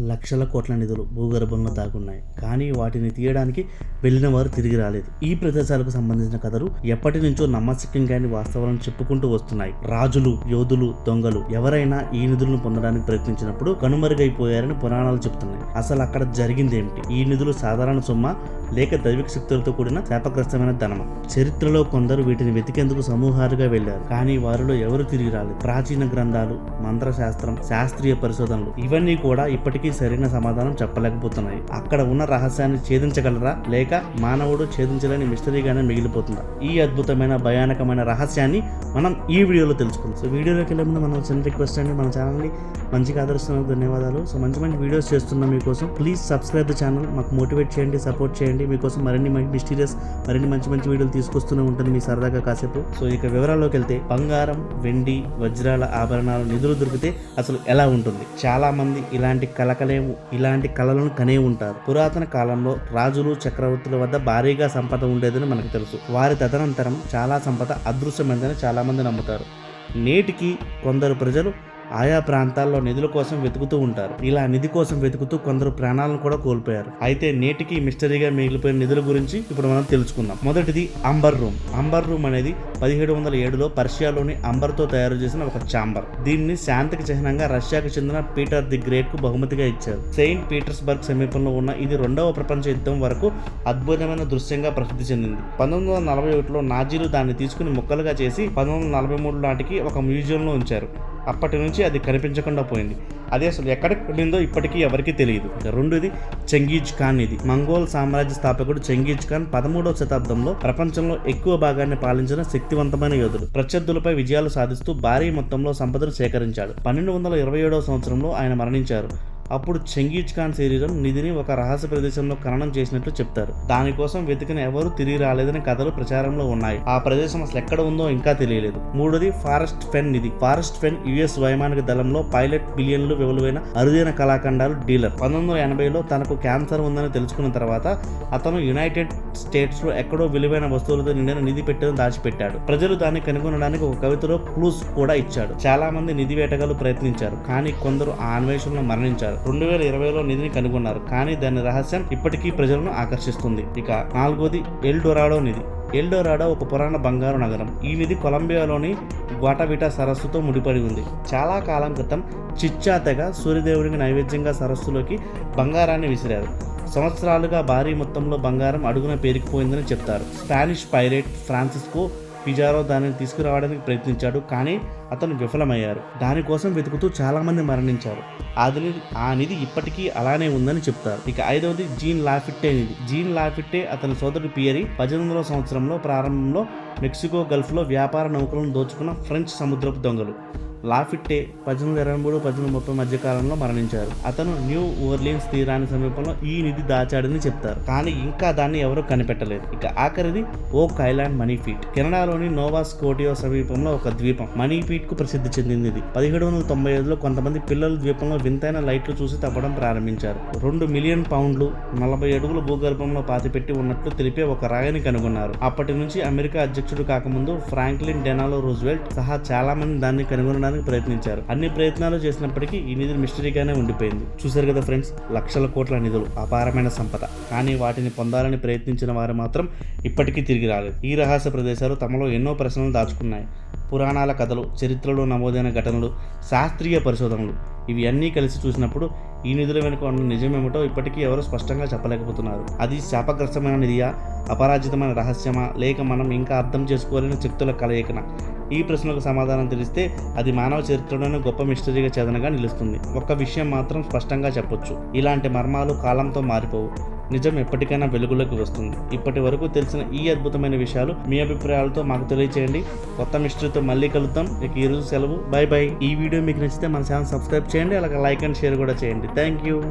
లక్షల కోట్ల నిధులు భూగర్భంలో దాగున్నాయి. కానీ వాటిని తీయడానికి వెళ్ళిన వారు తిరిగి రాలేదు. ఈ ప్రదేశాలకు సంబంధించిన కథలు ఎప్పటి నుంచో నమ్మశక్యం కాని వాస్తవాలను చెప్పుకుంటూ వస్తున్నాయి. రాజులు యోధులు దొంగలు ఎవరైనా ఈ నిధులను పొందడానికి ప్రయత్నించినప్పుడు కనుమరుగైపోయారని పురాణాలు చెబుతున్నాయి. అసలు అక్కడ జరిగింది ఏమిటి ఈ నిధులు సాధారణ సొమ్మ లేక దైవిక శక్తులతో కూడిన శాపగ్రస్తమైన ధనమ? చరిత్రలో కొందరు వీటిని వెతికేందుకు సమూహాలుగా వెళ్ళారు కానీ వారిలో ఎవరు తిరిగి రాలేదు? ప్రాచీన గ్రంథాలు మంత్రశాస్త్రం శాస్త్రీయ పరిశోధనలు ఇవన్నీ కూడా ఇప్పటికీ సరైన సమాధానం చెప్పలేకపోతున్నాయి. అక్కడ ఉన్న రహస్యాన్ని ఛేదించగలరా? లేక మానవుడు ఛేదించలేని మిస్టరీగానే మిగిలిపోతుందా? ఈ అద్భుతమైన భయానకమైన రహస్యాన్ని మనం ఈ వీడియోలో తెలుసుకుందాం. సో వీడియోలోకి వెళ్ళే ముందు మన చిన్న రిక్వెస్ట్ అండి. మన ఛానల్ని మంచిగా ఆదరిస్తున్నందుకు ధన్యవాదాలు. సో మంచి మంచి వీడియోస్ చేస్తున్నాం మీకోసం ప్లీజ్ సబ్స్క్రైబ్ ద ఛానల్. మాకు మోటివేట్ చేయండి సపోర్ట్ చేయండి. మీకోసం మరిన్ని మంచి మిస్టీరియస్ మరిన్ని మంచి మంచి వీడియోలు తీసుకొస్తూనే ఉంటుంది మీ సరదాగా కాసేపు. సో ఇక వివరాల్లోకి వెళ్తే బంగారం వెండి వజ్రాల ఆభరణాలు నిధులు దొరికితే అసలు ఎలా ఉంటుంది? చాలా మంది ఇలాంటి కలకలే ఇలాంటి కళలను కనే ఉంటారు. పురాతన కాలంలో రాజులు చక్రవర్తుల వద్ద భారీగా సంపద ఉండేదని మనకు తెలుసు. వారి తదనంతరం చాలా సంపద అదృశ్యమైందని చాలా మంది నమ్ముతారు. నేటికి కొందరు ప్రజలు ఆయా ప్రాంతాల్లో నిధుల కోసం వెతుకుతూ ఉంటారు. ఇలా నిధి కోసం వెతుకుతూ కొందరు ప్రాణాలను కూడా కోల్పోయారు. అయితే నేటికి మిస్టరీగా మిగిలిపోయిన నిధుల గురించి ఇప్పుడు మనం తెలుసుకుందాం. మొదటిది అంబర్ రూమ్. అంబర్ రూమ్ అనేది పదిహేడు వందల ఏడులో పర్షియాలోని అంబర్తో తయారు చేసిన ఒక చాంబర్ దీన్ని శాంతికి చిహ్నంగా రష్యాకు చెందిన పీటర్ ది గ్రేట్కు బహుమతిగా ఇచ్చారు. సెయింట్ పీటర్స్బర్గ్ సమీపంలో ఉన్న ఇది రెండవ ప్రపంచ యుద్ధం వరకు అద్భుతమైన దృశ్యంగా ప్రసిద్ధి చెందింది. పంతొమ్మిది వందల నలభై ఒకటిలో నాజీలు దాన్ని తీసుకుని ముక్కలుగా చేసి పంతొమ్మిది వందల నలభై మూడు నాటికి ఒక మ్యూజియంలో ఉంచారు. అప్పటి నుంచి అది కనిపించకుండా పోయింది. అది అసలు ఎక్కడికి వెళ్ళిందో ఇప్పటికీ ఎవరికీ తెలియదు. ఇక రెండోది చెంగీజ్ ఖాన్ ఇది. మంగోల్ సామ్రాజ్య స్థాపకుడు చెంగీజ్ ఖాన్ పదమూడవ శతాబ్దంలో ప్రపంచంలో ఎక్కువ భాగాన్ని పాలించిన శక్తివంతమైన యోధుడు. ప్రత్యర్థులపై విజయాలు సాధిస్తూ భారీ మొత్తంలో సంపదను సేకరించాడు. పన్నెండు వందల ఇరవై ఏడవ సంవత్సరంలో ఆయన మరణించారు. అప్పుడు చెంగీజ్ ఖాన్ శరీరం నిధిని ఒక రహస్య ప్రదేశంలో ఖననం చేసినట్లు చెప్తారు. దానికోసం వెతికిన ఎవరు తిరిగి రాలేదని కథలు ప్రచారంలో ఉన్నాయి. ఆ ప్రదేశం అసలు ఎక్కడ ఉందో ఇంకా తెలియలేదు. మూడోది ఫారెస్ట్ ఫెన్ నిధి. ఫారెస్ట్ ఫెన్ యుఎస్ వైమానిక దళంలో పైలట్ బిలియన్లు విలువైన అరుదైన కళాఖండాలు డీలర్. పంతొమ్మిది వందల ఎనభైలో తనకు క్యాన్సర్ ఉందని తెలుసుకున్న తర్వాత అతను యునైటెడ్ స్టేట్స్లో ఎక్కడో విలువైన వస్తువులతో నిండిన నిధి పెట్టెను దాచిపెట్టాడు. ప్రజలు దాన్ని కనుగొనడానికి ఒక కవితలో క్లూస్ కూడా ఇచ్చాడు. చాలా మంది నిధి వేటగాలు ప్రయత్నించారు. కానీ కొందరు ఆ అన్వేషణలో మరణించారు. రెండు వేల ఇరవైలో నిధిని కనుగొన్నారు. కానీ దాని రహస్యం ఇప్పటికీ ప్రజలను ఆకర్షిస్తుంది. ఇక నాలుగోది ఎల్డొరాడో నిధి. ఎల్డోరాడో ఒక పురాణ బంగారు నగరం. ఈ నిధి కొలంబియాలోని గ్వాటవిటా సరస్సుతో ముడిపడి ఉంది. చాలా కాలం క్రితం చిచ్చా తెగ సూర్యదేవుడికి నైవేద్యంగా సరస్సులోకి బంగారాన్ని విసిరారు. సంవత్సరాలుగా భారీ మొత్తంలో బంగారం అడుగున పేరుకుపోయిందని చెప్తారు. స్పానిష్ పైరేట్ ఫ్రాన్సిస్కో పిజారో దానిని తీసుకురావడానికి ప్రయత్నించాడు కానీ అతను విఫలమయ్యారు. దానికోసం వెతుకుతూ చాలామంది మరణించారు. అది ఆ నిధి ఇప్పటికీ అలానే ఉందని చెప్తారు. ఇక ఐదవది జీన్ లాఫిట్టే నిధి. జీన్ లాఫిట్టే అతని సోదరుడు పియరి పద్దెనిమిది వందల సంవత్సరంలో ప్రారంభంలో మెక్సికో గల్ఫ్లో వ్యాపార నౌకలను దోచుకున్న ఫ్రెంచ్ సముద్రపు దొంగలు. లాఫిట్టే పద్దెనిమిది ఇరవై మూడు పద్దెనిమిది ముప్పై మధ్య కాలంలో మరణించారు. అతను న్యూ ఓర్లియన్స్ తీరాన్ని సమీపంలో ఈ నిధి దాచాడని చెప్తారు. కానీ ఇంకా దాన్ని ఎవరూ కనిపెట్టలేదు. ఇక ఆఖరిది ఓక్ ఐలాండ్ మనీఫీట్ కెనడాలోని నోవా స్కోటియో సమీపంలో ఒక ద్వీపం. మనీఫీట్కు ప్రసిద్ధి చెందింది ఇది. పదిహేడు వందల తొంభై ఐదులో కొంతమంది పిల్లలు ద్వీపంలో వింతైన లైట్లు చూసి తప్పడం ప్రారంభించారు. రెండు మిలియన్ పౌండ్లు నలభై అడుగుల భూగర్భంలో పాతిపెట్టి ఉన్నట్లు తెలిపే ఒక రాయిని కనుగొన్నారు. అప్పటి నుంచి అమెరికా అధ్యక్షుడు కాకముందు ఫ్రాంక్లిన్ డెనాలో రూజ్వెల్ట్ సహా చాలా మంది దాన్ని కనుగొనడానికి ప్రయత్నించారు. అన్ని ప్రయత్నాలు చేసినప్పటికీ ఈ నిధులు మిస్టరీగానే ఉండిపోయింది. చూశారు కదా ఫ్రెండ్స్ లక్షల కోట్ల నిధులు అపారమైన సంపద. కానీ వాటిని పొందాలని ప్రయత్నించిన వారు మాత్రం ఇప్పటికీ తిరిగి రాలేదు. ఈ రహస్య ప్రదేశాలు తమలో ఎన్నో ప్రశ్నలు దాచుకున్నాయి. పురాణాల కథలు చరిత్రలో నమోదైన ఘటనలు శాస్త్రీయ పరిశోధనలు ఇవి అన్నీ కలిసి చూసినప్పుడు ఈ నిధుల వెనుక ఉన్న నిజమేమిటో ఇప్పటికీ ఎవరు స్పష్టంగా చెప్పలేకపోతున్నారు. అది శాపగ్రస్తమైన నిధియా అపరాజితమైన రహస్యమా లేక మనం ఇంకా అర్థం చేసుకోలేని శక్తుల కలయికన? ఈ ప్రశ్నలకు సమాధానం తెలిస్తే అది మానవ చరిత్రలోనే గొప్ప మిస్టరీగా చేదనగా నిలుస్తుంది. ఒక్క విషయం మాత్రం స్పష్టంగా చెప్పొచ్చు. ఇలాంటి మర్మాలు కాలంతో మారిపోవు. నిజం ఎప్పటికైనా వెలుగులోకి వస్తుంది. ఇప్పటి వరకు తెలిసిన ఈ అద్భుతమైన విషయాలు మీ అభిప్రాయాలతో మాకు తెలియచేయండి. కొత్త మిస్టరీతో మళ్ళీ కలుద్దాం. ఇక ఈరోజు సెలవు. By by. ఈ వీడియో మీకు నచ్చితే మన ఛానల్ సబ్స్క్రైబ్ చేయండి. అలాగే లైక్ అండ్ షేర్ కూడా చేయండి. Thank you.